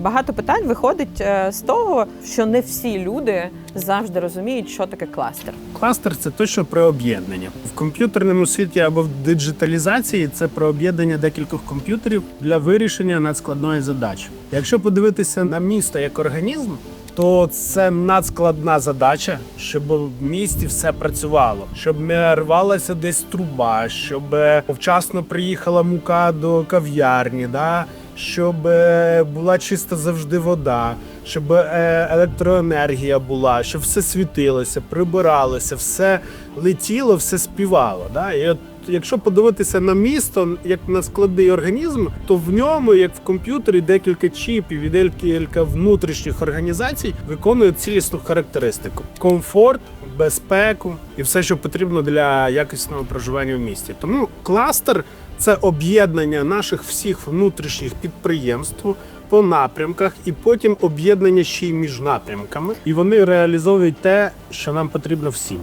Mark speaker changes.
Speaker 1: Багато питань виходить е, з того, що не всі люди завжди розуміють, що таке кластер.
Speaker 2: Кластер це точно про об'єднання. В комп'ютерному світі або в диджиталізації це про об'єднання декількох комп'ютерів для вирішення надскладної задачі. Якщо подивитися на місто як організм, то це надскладна задача, щоб в місті все працювало, щоб не рвалася десь труба, щоб е, вчасно приїхала мука до кав'ярні, да? Щоб е, була чиста завжди вода, щоб е, електроенергія була, щоб все світилося, прибиралося, все летіло, все співало. Да? І от якщо подивитися на місто як на складний організм, то в ньому, як в комп'ютері, декілька чіпів і декілька внутрішніх організацій виконують цілісну характеристику: комфорт, безпеку і все, що потрібно для якісного проживання в місті. Тому кластер це об'єднання наших всіх внутрішніх підприємств по напрямках, і потім об'єднання ще й між напрямками. І вони реалізовують те, що нам потрібно всім.